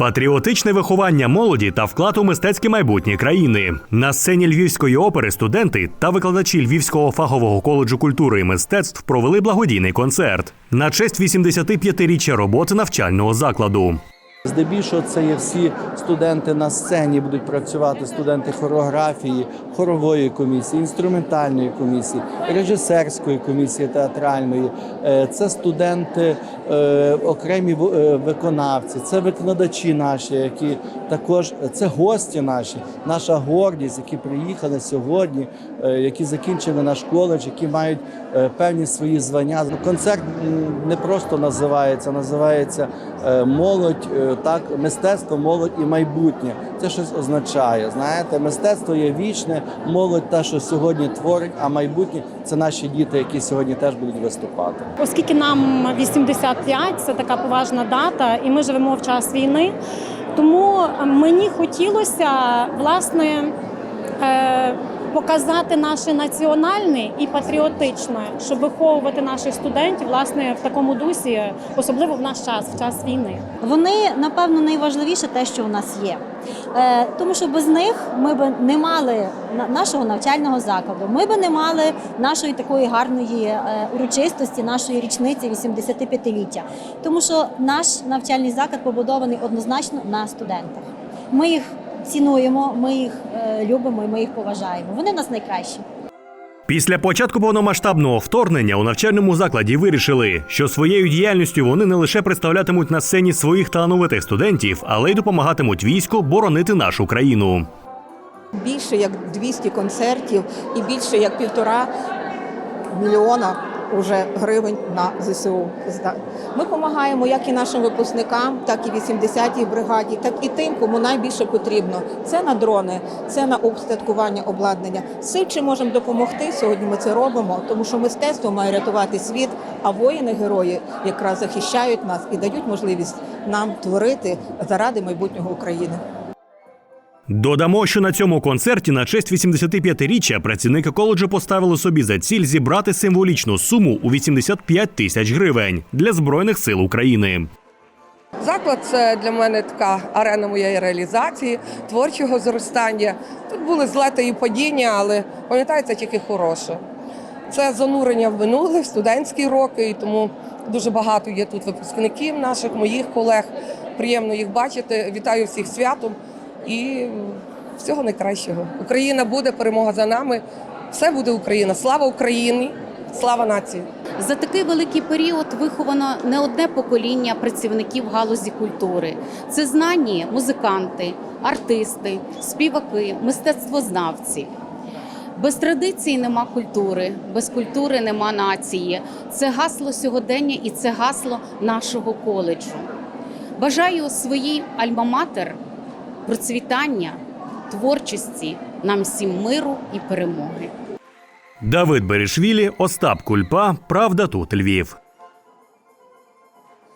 Патріотичне виховання молоді та вклад у мистецьке майбутнє країни на сцені Львівської опери студенти та викладачі Львівського фахового коледжу культури і мистецтв провели благодійний концерт на честь 85-річчя роботи навчального закладу. Здебільшого це є всі студенти на сцені будуть працювати, студенти хореографії, хорової комісії, інструментальної комісії, режисерської комісії театральної. Е, Це студенти, е, окремі е, виконавці, це викладачі наші, які також це гості наші, наша гордість, які приїхали сьогодні, які закінчили наш коледж, які мають певні свої звання. Концерт не просто називається, називається молодь, е, так мистецтво, молодь і майбутнє. Це щось означає. Знаєте, мистецтво є вічне, молодь та, що сьогодні творить, а майбутнє це наші діти, які сьогодні теж будуть виступати. Оскільки нам 85, це така поважна дата, і ми живемо в час війни. Тому мені хотілося власне е, показати наше національне і патріотичне, щоб виховувати наших студентів власне в такому дусі, особливо в наш час, в час війни. Вони напевно найважливіше те, що у нас є. Е, тому що без них ми б не мали нашого навчального закладу. Ми б не мали нашої такої гарної е, урочистості, нашої річниці 85-ліття. Тому що наш навчальний заклад побудований однозначно на студентах. Ми їх цінуємо, ми їх е, любимо і ми їх поважаємо. Вони в нас найкращі. Після початку повномасштабного вторгнення у навчальному закладі вирішили, що своєю діяльністю вони не лише представлятимуть на сцені своїх талановитих студентів, але й допомагатимуть війську боронити нашу країну. більше як 200 концертів і більше як півтора мільйона уже гривень на ЗСУ. Ми допомагаємо як і нашим випускникам, так і 80-й бригаді, так і тим, кому найбільше потрібно. Це на дрони, це на устаткування обладнання. Все, чим можемо допомогти, сьогодні ми це робимо, тому що мистецтво має рятувати світ, а воїни-герої якраз захищають нас і дають можливість нам творити заради майбутнього України. Додамо, що на цьому концерті на честь 85-річчя працівники коледжу поставили собі за ціль зібрати символічну суму у 85 тисяч гривень для збройних сил України. Заклад це для мене така арена моєї реалізації, творчого зростання. Тут були злети і падіння, але пам'ятається тільки хороше. Це занурення в минуле, в студентські роки, і тому дуже багато є тут випускників наших, моїх колег. Приємно їх бачити. Вітаю всіх святом і всього найкращого. Україна буде, перемога за нами. Все буде Україна. Слава Україні! Слава нації! За такий великий період виховано не одне покоління працівників галузі культури. Це знані музиканти, артисти, співаки, мистецтвознавці. Без традиції нема культури, без культури нема нації. Це гасло сьогодення і це гасло нашого коледжу. Бажаю своїй альма-матер процвітання, творчості, нам всім миру і перемоги. Давид Берішвілі, Остап Кульпа. Правда тут Львів.